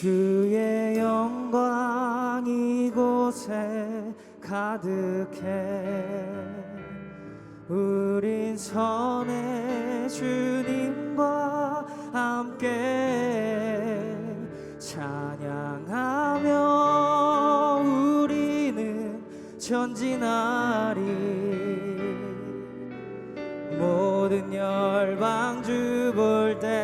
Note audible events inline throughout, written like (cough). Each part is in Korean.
주의 영광 이곳에 가득해 우린 선의 주님과 함께 찬양하며 우리는 전진하리. 모든 열방 주볼 때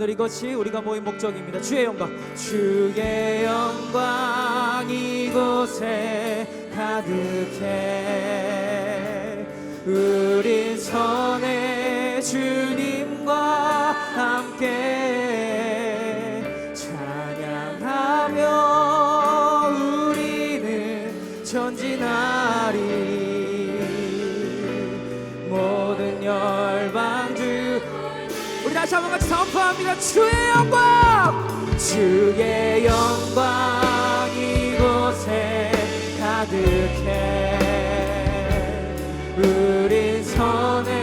오늘 이것이 우리가 모인 목적입니다. 주의 영광. 주의 영광 이곳에 가득해. 우린 선의 선포합니다. 주의 영광! 주의 영광 이곳에 가득해. 우린 선의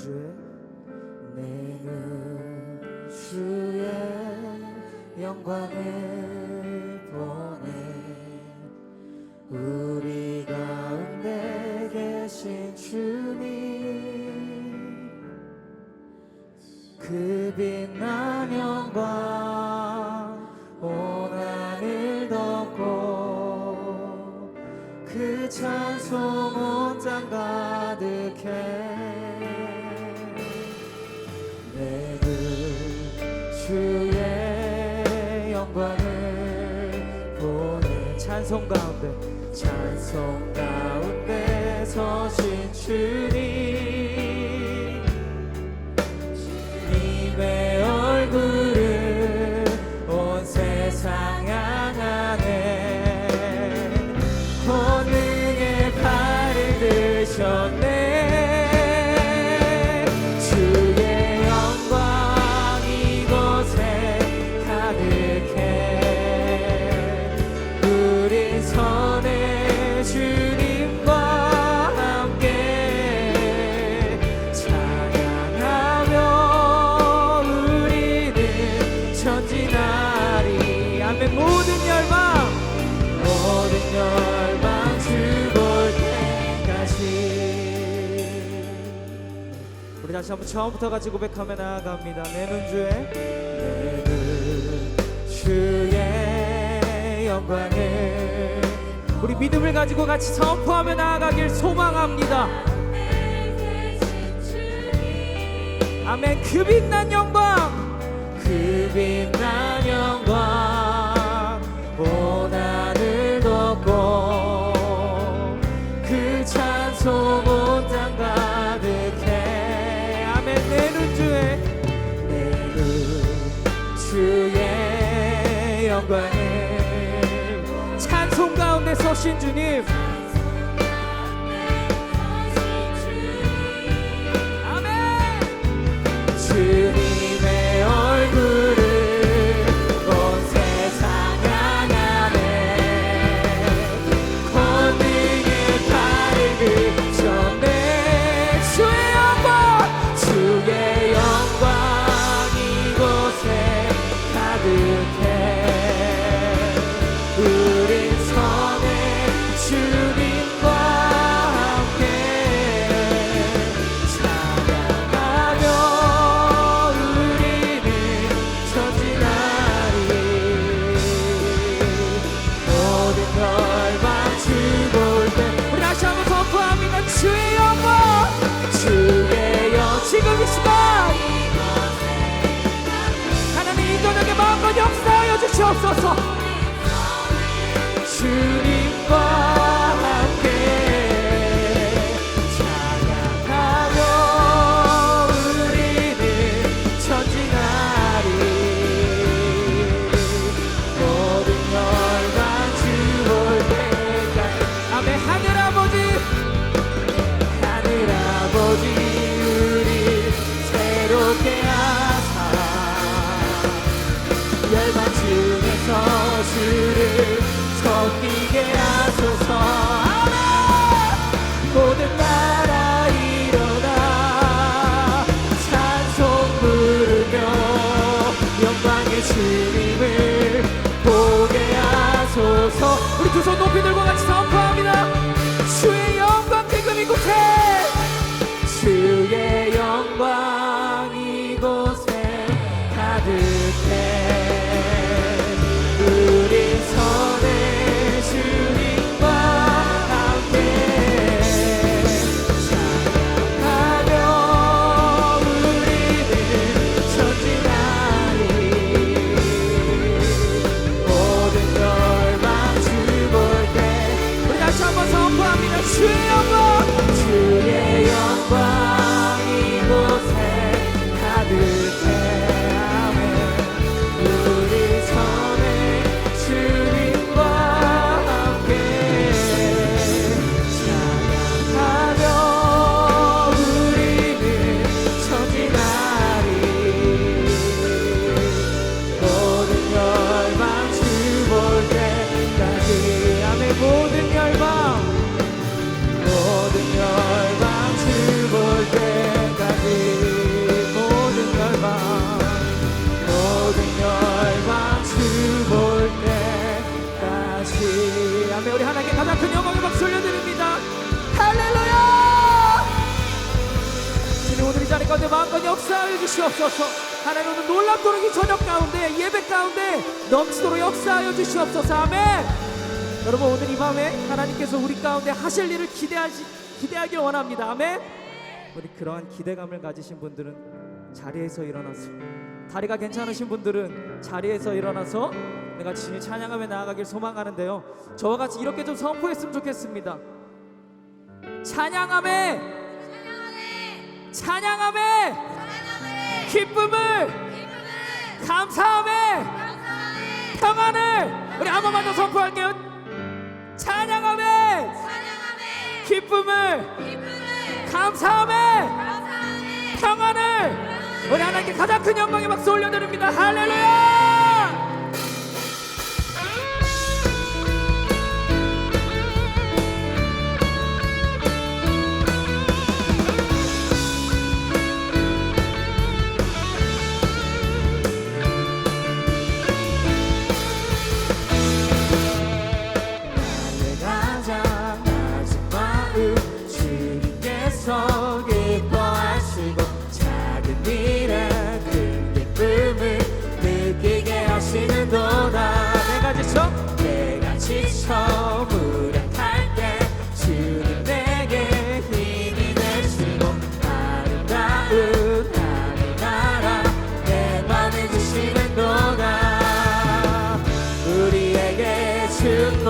주의 내는 주의 영광을 서신 주님 우리 다시 한번 처음부터 같이 고백하며 나아갑니다. 내는 주의 주의 영광을. 우리 믿음을 가지고 같이 선포하며 나아가길 소망합니다. 아멘. 그 빛난 영광. 그 빛난 영광 주님 주시 주님을 보게 하소서. 우리 두 손 높이 들고 가운데 넘치도록 역사하여 주시옵소서. 아멘. 여러분 오늘 이 밤에 하나님께서 우리 가운데 하실 일을 기대하시, 기대하길 원합니다. 아멘. 우리 그러한 기대감을 가지신 분들은 자리에서 일어나서 다리가 괜찮으신 분들은 자리에서 일어나서 내가 진히 찬양하며 나아가길 소망하는데요. 저와 같이 이렇게 좀 선포했으면 좋겠습니다. 찬양함에 찬양함에 기쁨을 감사함에 평안을 우리 한 번만 더 선포할게요. 찬양함에 기쁨을 감사함에 평안을 우리 하나님께 가장 큰 영광의 박수 올려드립니다. 할렐루야 우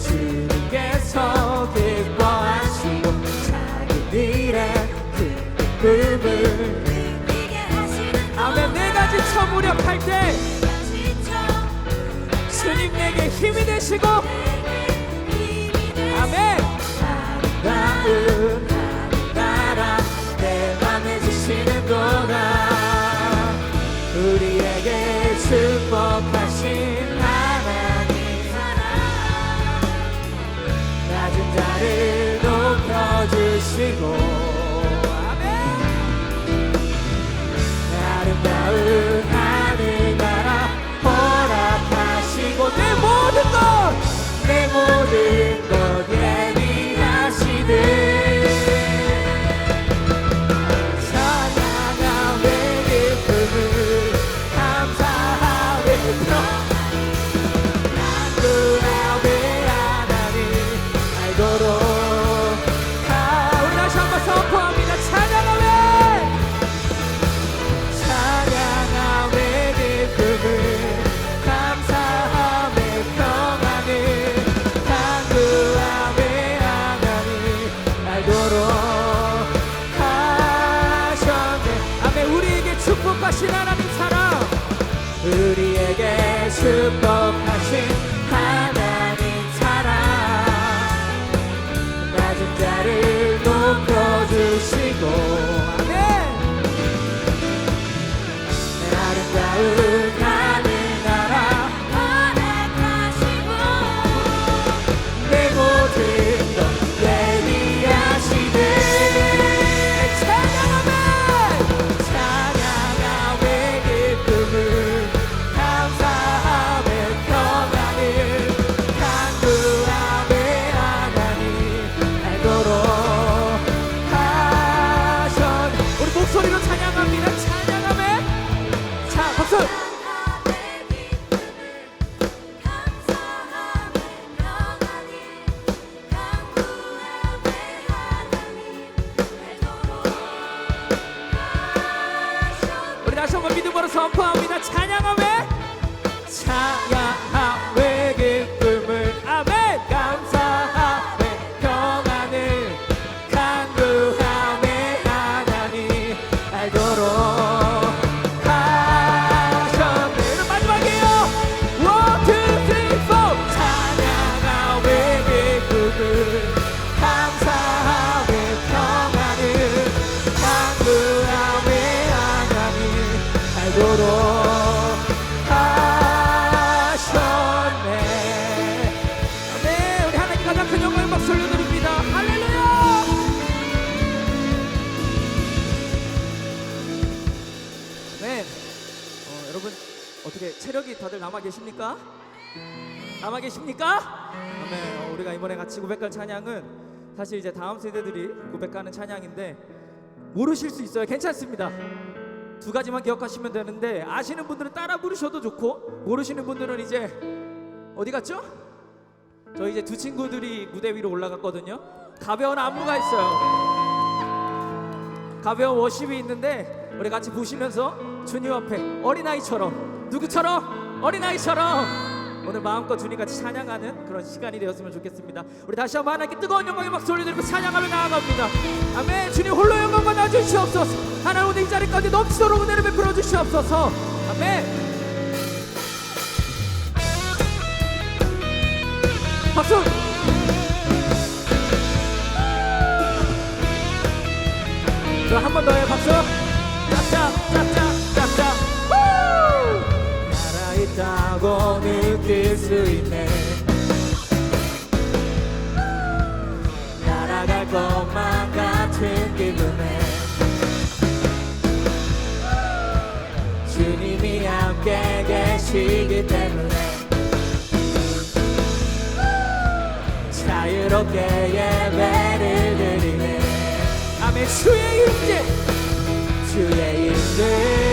주님께서 기뻐하시고 작은 일에 큰 기쁨을 아멘. 내 가 지쳐 무력할 때 주님 내게 힘이 되시고 아멘. 아름다운 주시고 아멘. 아름다운 하늘나라 허락하시고 내 모든 것내 모든 다시 한번 믿음으로 선포합니다. 찬양하며 찬양 어떻게 체력이 다들 남아 계십니까? 남아 계십니까? 아멘 어, 우리가 이번에 같이 고백할 찬양은 사실 이제 다음 세대들이 고백하는 찬양인데 모르실 수 있어요 괜찮습니다 두 가지만 기억하시면 되는데 아시는 분들은 따라 부르셔도 좋고 모르시는 분들은 이제 어디 갔죠? 저 이제 두 친구들이 무대 위로 올라갔거든요. 가벼운 안무가 있어요. 가벼운 워십이 있는데 우리 같이 보시면서 주님 앞에 어린아이처럼 누구처럼 어린아이처럼 오늘 마음껏 주님 같이 찬양하는 그런 시간이 되었으면 좋겠습니다. 우리 다시 한번 하나님께 뜨거운 영광의 박수 올려드리고 찬양하며 나아갑니다. 아멘. 주님 홀로 영광과 나 주시옵소서. 하나님 오늘 이 자리 가운데 넘치도록 은혜를 베풀어 주시옵소서. 아멘. 박수! 한 번 더해 박수! 수 있네. 날아갈 것만 같은 기분에 주님이 함께 계시기 때문에 자유롭게 예배를 드리네. 아멘. 주의 임재. 주의 임재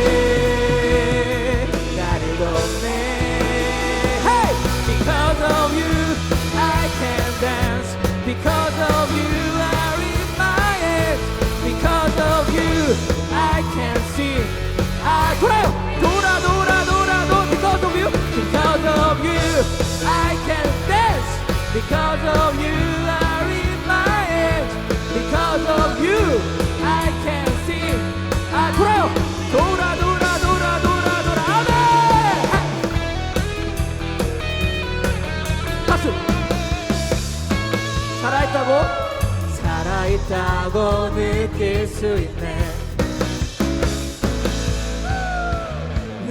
수 있네.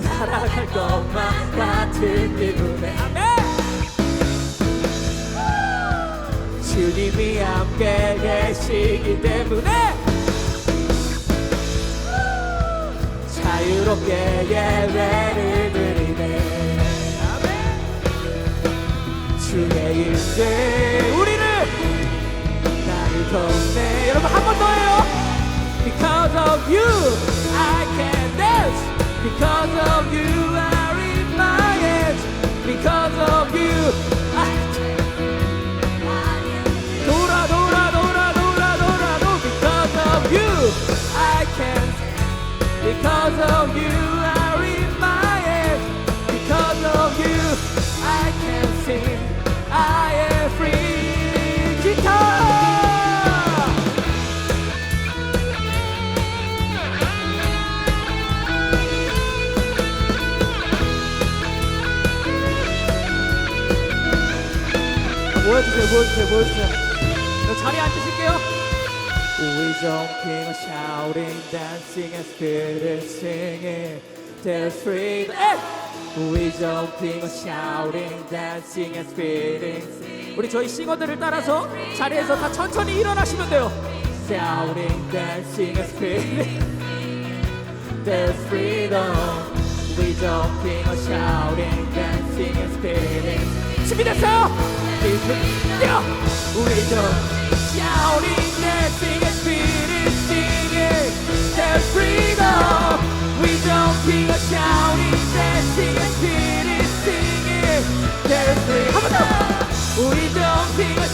날아갈 것만 같은 기분에 주님이 함께 계시기 때문에 자유롭게 예배를 드리네. 주의 일들 우리를 나를 돕네. 여러분 한 번 더 해요. Because of you I can dance. Because of you I read my age. Because of you I Dora, Dora, Dora, Dora, Dora, Because of you I can. Because of you. 모여주세요 모여주세요 모여주세요 저 자리에 앉으실게요 We jumping, shouting, dancing and spirit singing There's freedom We jumping, shouting, dancing and spirit 우리 저희 싱어들을 따라서 자리에서 다 천천히 일어나시면 돼요 Shouting, dancing and spirit There's freedom We jumping, shouting, dancing and spinning 준비됐어요? 뛰어! We jump, shouting, dancing and spinning, singing There's freedom We jumping, shouting, dancing and spinning, singing There's freedom 한번 더! We jumping, shouting,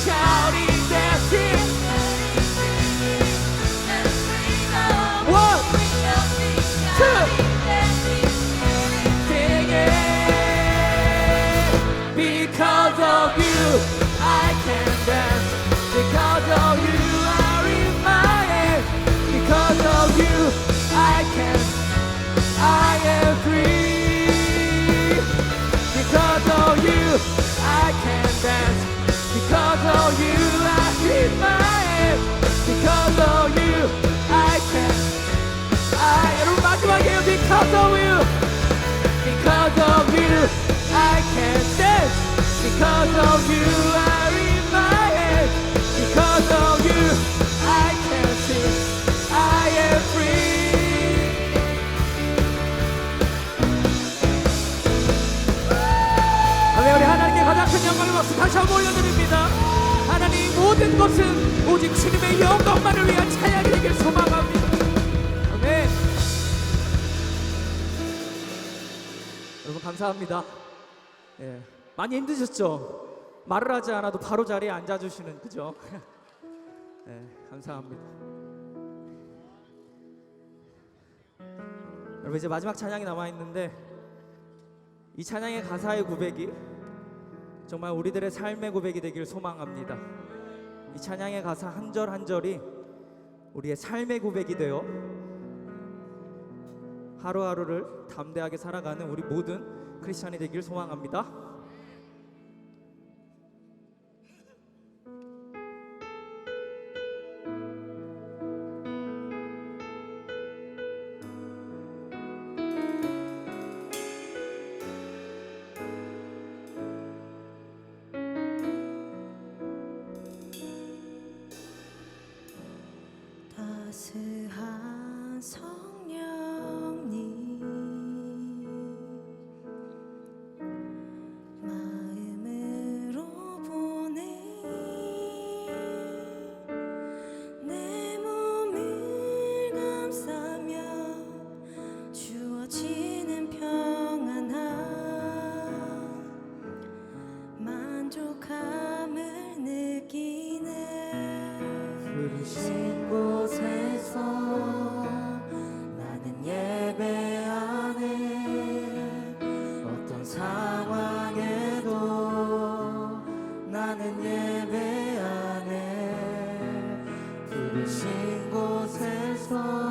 다시 한번 올려드립니다. 하나님 모든 것은 오직 주님의 영광만을 위한 찬양이 되길 소망합니다. 아멘. 여러분 감사합니다. 예, 많이 힘드셨죠? 말을 하지 않아도 바로 자리에 앉아주시는 그죠? 예, (laughs) 감사합니다. 여러분 이제 마지막 찬양이 남아 있는데 이 찬양의 가사의 고백이 정말 우리들의 삶의 고백이 되길 소망합니다. 이 찬양의 가사 한 절 한 절이 우리의 삶의 고백이 되어 하루하루를 담대하게 살아가는 우리 모든 크리스천이 되길 소망합니다. 따스 부르신 곳에서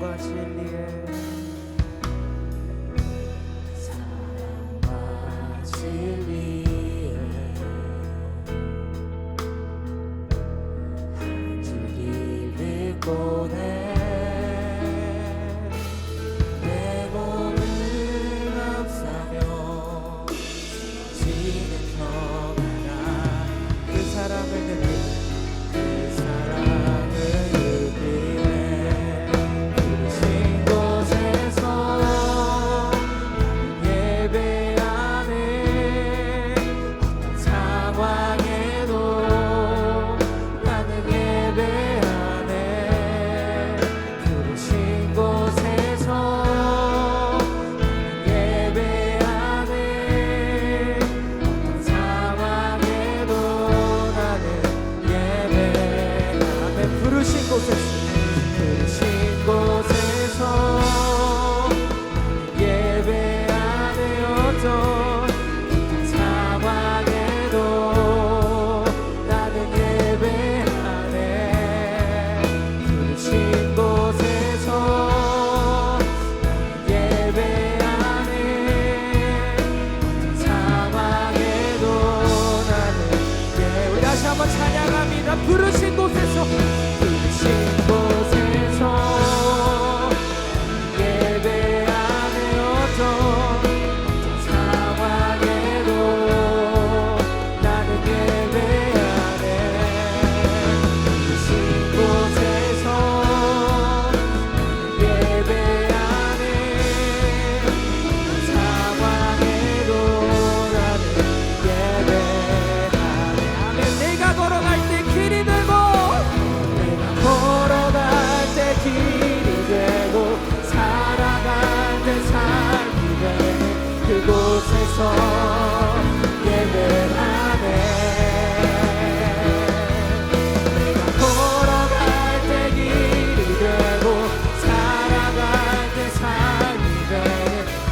Bachelier.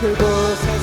the doors